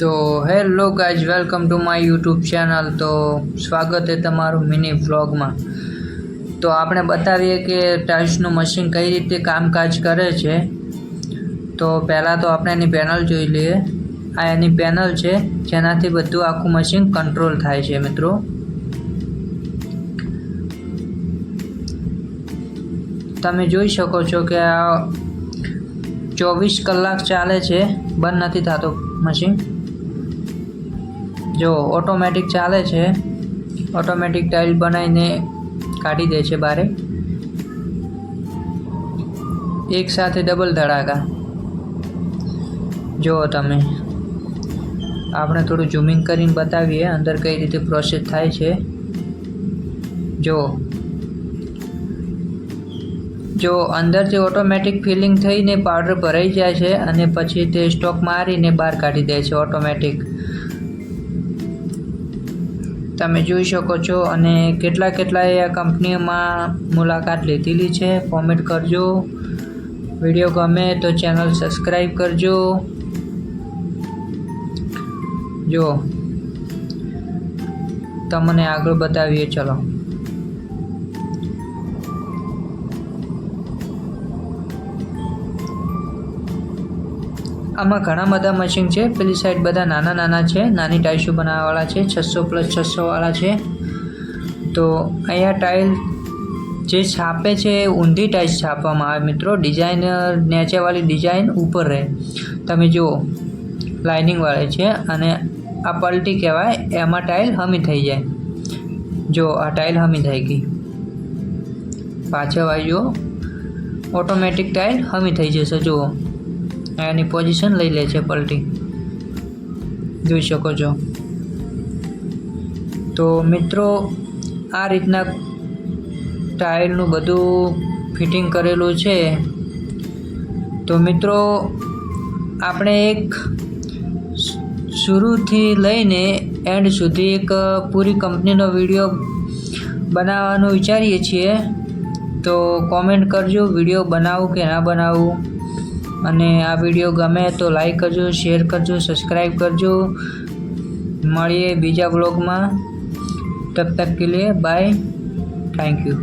તો hello guys, welcome to my YouTube channel. તો સ્વાગત છે તમારું મિની વ્લોગમાં. તો આપણે બતાવીએ કે ટાઇલ્સનું મશીન કઈ રીતે કામકાજ કરે છે. તો પહેલાં તો આપણે એની પેનલ જોઈ લઈએ. આ એની પેનલ છે, જેનાથી બધું આખું મશીન કંટ્રોલ થાય છે, મિત્રો. તમે જોઈ શકો છો કે આ ચોવીસ કલાક ચાલે છે, બંધ નથી થતો મશીન. જો ઓટોમેટિક ચાલે છે ઓટોમેટિક ટાઇલ બનાવીને કાઢી દે છે બારે. એક સાથે ડબલ ધડાકા. જુઓ તમે, આપણે થોડું ઝૂમિંગ કરીને બતાવીએ અંદર કઈ રીતે પ્રોસેસ થાય છે. જો જો અંદરથી ઓટોમેટિક ફિલિંગ થઈને પાવડર ભરાઈ જાય છે અને પછી તે સ્ટોક મારીને બહાર કાઢી દે છે ઓટોમેટિક તમે જોઈ શકો છો અને કેટલા કેટલાએ આ કંપનીમાં મુલાકાત લીધેલી છે. કોમેન્ટ કરજો. વીડિયો ગમે તો ચેનલ સબસ્ક્રાઈબ કરજો. જો, તમને આગળ બતાવીએ, ચલો. આમાં ઘણા બધા મશીન છે. પેલી સાઈડ બધા નાના નાના છે. નાની ટાઈલ્સો બનાવવાવાળા છે. છસો પ્લસ છસોવાળા છે. તો અહીંયા ટાઇલ જે છાપે છે એ ઊંધી ટાઇલ્સ છાપવામાં આવે મિત્રો. ડિઝાઇનર નેચેવાળી ડિઝાઇન ઉપર રહે. તમે જુઓ લાઇનિંગવાળી છે અને આ પલટી કહેવાય. એમાં ટાઇલ હમી થઈ જાય. જો, આ ટાઇલ હમી થઈ ગઈ. પાછળ આવી જુઓ. ઓટોમેટિક ટાઇલ હમી થઈ જશે. જુઓ. એની પોઝિશન લઈ લે છે પલટી. જોઈ શકો છો. તો મિત્રો, આ રીતના ટાઇલનું બધું ફિટિંગ કરેલું છે. તો મિત્રો, આપણે એક શરૂથી લઈને એન્ડ સુધી એક પૂરી કંપનીનો વીડિયો બનાવવાનું વિચારીએ છીએ. તો કોમેન્ટ કરજો, વીડિયો બનાવું કે ના બનાવવું અને આ વીડિયો ગમે તો લાઈક કરજો શેર કરજો સબસ્ક્રાઈબ કરજો. મળીએ બીજા બ્લોગમાં તબ તક કે લીએ બાય થેન્ક યુ